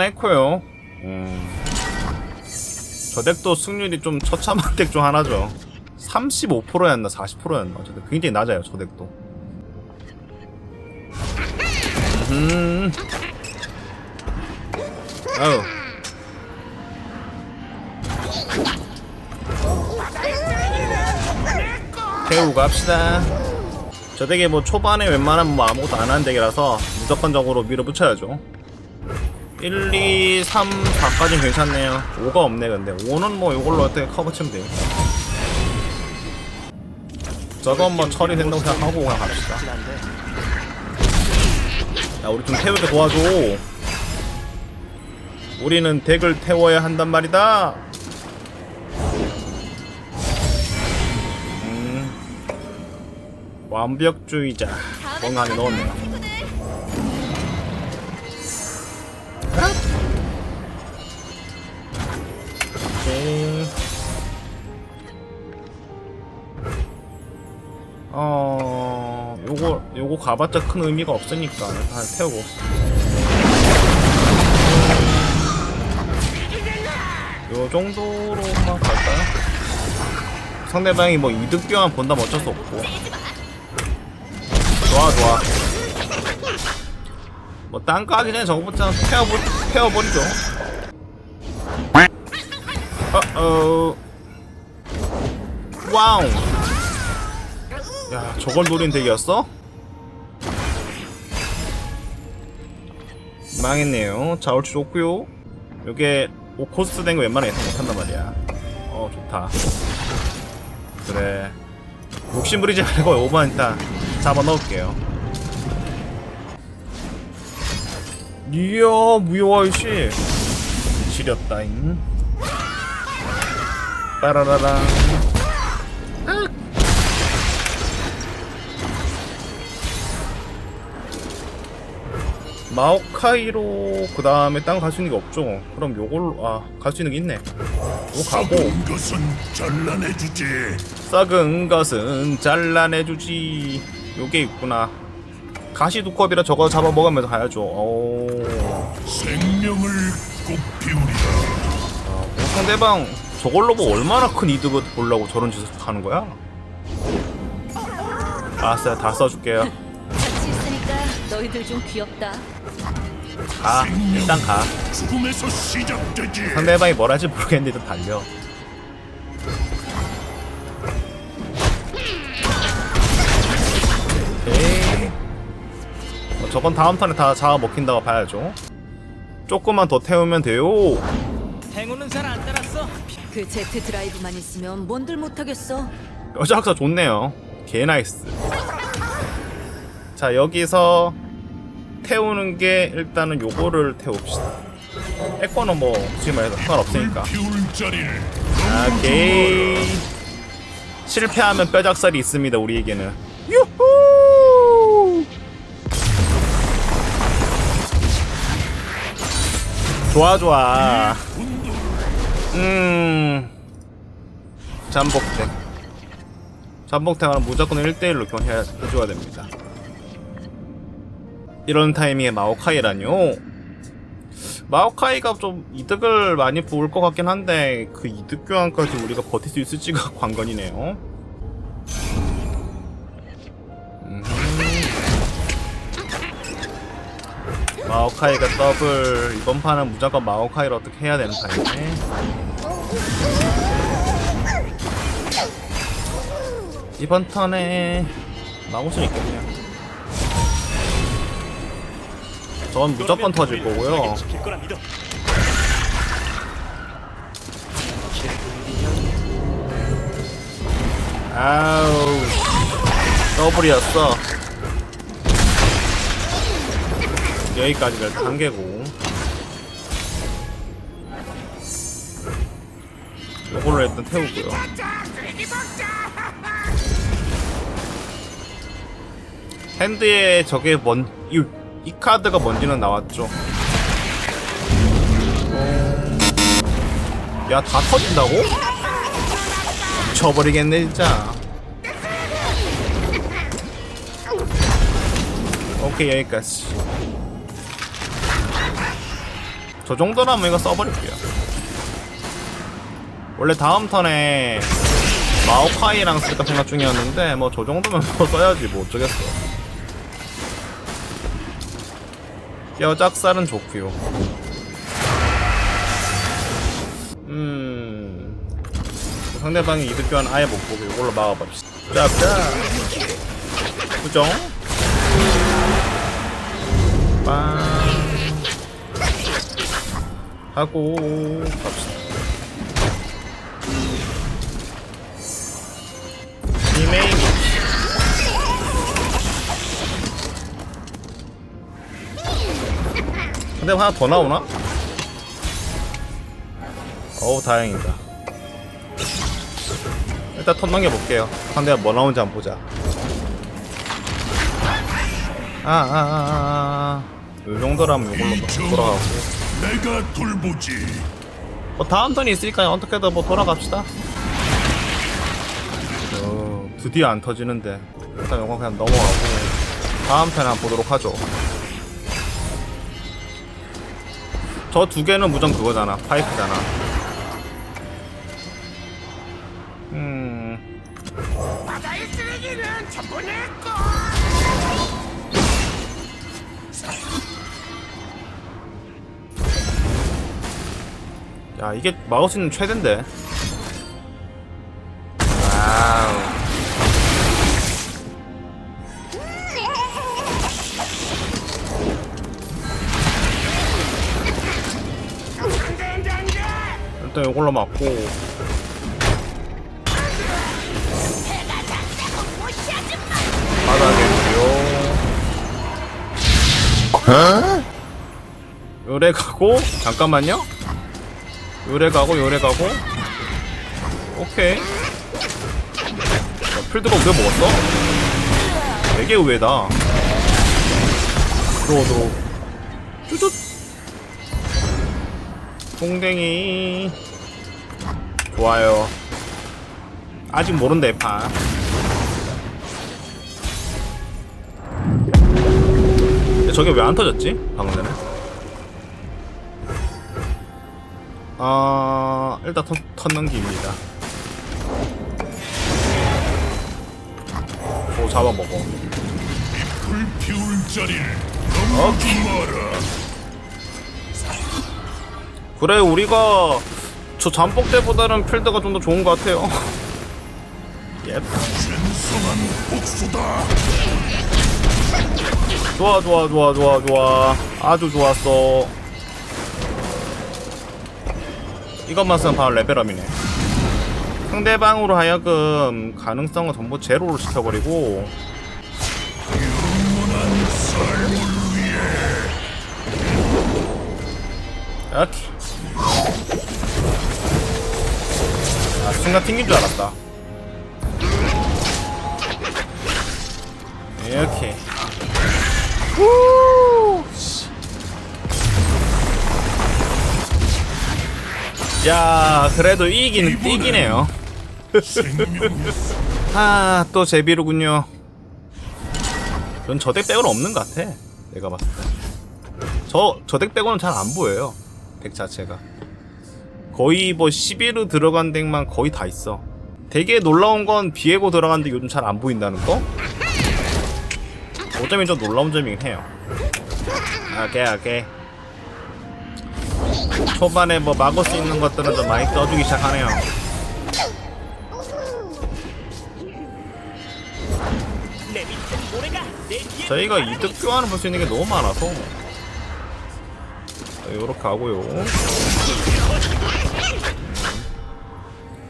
했고요. 음. 저 덱도 승률이 좀 처참한 덱 중 하나죠. 35%였나 40%였나 어쨌든 굉장히 낮아요 저 덱도. 음. 아유. 태우고 갑시다. 저 덱이 뭐 초반에 웬만하면 뭐 아무것도 안 하는 덱이라서 무조건적으로 밀어붙여야죠. 1, 2, 3, 4까지는 괜찮네요. 5가 없네 근데 5는 뭐 이걸로 어떻게 커버 치면 돼요. 저건 뭐 처리된다고 생각하고 그냥 갑시다. 야 우리 좀 태우게 도와줘. 우리는 덱을 태워야 한단 말이다. 음, 완벽주의자. 뭔가 안에 넣었네요. 가봤자 큰 의미가 없으니까 일단 태우고. 요 정도로만 갈까요? 상대방이 뭐 이득 교환 본다면 어쩔 수 없고. 좋아, 좋아. 뭐, 하기 전에 저거부터 태워버, 태워버리죠. 어어 와우 야 저걸 노린 덱이었어? 망했네요. 자올치 좋고요. 요게 오코스트 된 거 웬만하면 예상 못한단 말이야. 어 좋다. 그래. 욕심 부리지 말고 5번 일단 잡아 넣을게요. 이야 무효화이씨. 지렸다잉. 따라라랑 마오카이로 그 다음에 딴갈수 있는 게 없죠. 그럼 요걸로 아 갈 수 있는 게 있네. 요거 가고. 썩은 것은 잘라내주지. 썩은 것은 잘라내주지. 요게 있구나. 가시두컵이라 저거 잡아먹으면서 가야죠. 오. 생명을 꽃피우리라. 어, 상대방 저걸로 뭐 얼마나 큰 이득을 보려고 저런 짓을 하는 거야? 알았어요. 다 써줄게요 너희들 좀 귀엽다. 가 일단 가 죽음에서 시작되지 상대방이 뭘 할지 모르겠는데 일단 달려 오케이 어, 저건 다음 턴에 다 잡아먹힌다고 봐야죠 조금만 더 태우면 돼요 행운은 잘 안 따랐어. 그 제트 드라이브만 있으면 뭔들 못하겠어. 여자 학사 좋네요. 개 나이스. 자 여기서 태우는 게 일단은 요거를 태웁시다. 에코는 뭐 지금 말해서 상관없으니까. 오케이. 실패하면 뼈작살이 있습니다 우리에게는. 유후. 좋아 좋아. 음. 잠복대. 잠복탱은 무조건 1대1로 교환해야 해줘야 됩니다. 이런 타이밍에 마오카이라뇨? 마오카이가 좀 이득을 많이 부을 것 같긴 한데 그 이득 교환까지 우리가 버틸 수 있을지가 관건이네요. 음흠. 마오카이가 더블 이번 판은 무조건 마오카이를 어떻게 해야 되는 타임이네. 이번 턴에 막을 수 있겠네요. 전 무조건 터질 거고요. 아우 더블이었어. 여기까지가 개고. 이걸로 일단 태우고요. 핸드에 저게 뭔, 이, 이 카드가 뭔지는 나왔죠. 어... 야, 다 터진다고? 미쳐버리겠네, 진짜. 오케이, 여기까지. 저 정도라면 이거 써버릴게요. 원래 다음 턴에 마오카이랑 쓸까 생각 중이었는데 뭐 저 정도면 뭐 써야지 뭐 어쩌겠어. 뼈 짝살은 좋고요. 음 상대방이 이득 교환 아예 못 보고 이걸로 막아봅시다. 짭짭 부정 빵 하고 갑시다. 근데 하나 더 나오나? 어우 다행이다. 일단 턴 넘겨볼게요. 상대가 뭐 나오는지 한번 보자. 아아아아 이 정도라면 이걸로 뭐 돌아가고. 내가 돌보지. 뭐 다음 턴이 있으니까 어떻게든 뭐 돌아갑시다. 어, 드디어 안 터지는데. 일단 이거 그냥 넘어가고 다음 턴에 한번 보도록 하죠 저 두 개는 무전 그거잖아. 파이프잖아. 음. 야 이게 마우스는 최대인데 일단 이걸로 맞고. 받아야겠고요. 요래 가고 잠깐만요. 요래 가고 요래 가고. 오케이. 어, 필드가 왜 먹었어? 되게 의외다. 들어오 들어오 쭈쭈 동댕이. 좋아요. 아직 모른대 파 근데 저게 왜 안 터졌지? 방금 전에? 아 일단 턴, 턴 넘기입니다. 오 잡아먹어. 불 피울 자리를 넘기지 마라. 그래 우리가 저 잠복 때보다는 필드가 좀 더 좋은 것 같아요. 복수다. 좋아 좋아 좋아 좋아 좋아. 아주 좋았어. 이것만 쓰면 바로 레벨업이네. 상대방으로 하여금 가능성을 전부 제로로 시켜버리고. 이렇게 순간 튕긴 줄 알았다 이렇게 후! 야 그래도 이기는 이기네요 생명의 아, 또 제비르군요. 전 저덱 빼고는 없는 것 같아. 내가 봤을 때. 저, 저덱 빼고는 잘 안 보여요. 덱 자체가. 거의 뭐 11로 들어간 덱만 거의 다 있어. 되게 놀라운 건 비에고 들어간 데 요즘 잘 안 보인다는 거? 어쩌면 좀 놀라운 점이긴 해요. 오케이, 오케이. 초반에 뭐 막을 수 있는 것들은 좀 많이 떠주기 시작하네요. 저희가 이득 교환을 볼 수 있는 게 너무 많아서 요렇게 하고요.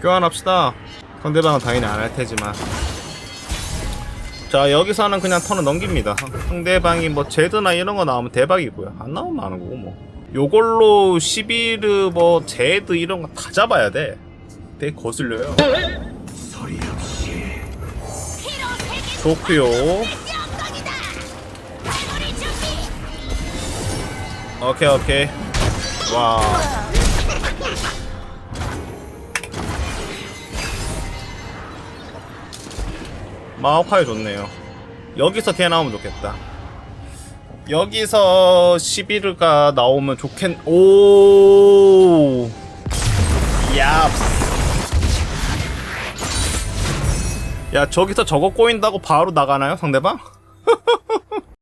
교환합시다. 상대방은 당연히 안 할 테지만. 자 여기서는 그냥 턴을 넘깁니다. 상대방이 뭐 제드나 이런 거 나오면 대박이고요. 안 나오면 안 하고 뭐. 요걸로 11르 뭐 제드 이런 거 다 잡아야 돼. 되게 거슬려요. 좋고요 오케이 오케이. 와. 마오카이 좋네요. 여기서 개 나오면 좋겠다. 여기서 11가 나오면 좋겠 오. 야. 야 저기서 저거 꼬인다고 바로 나가나요 상대방?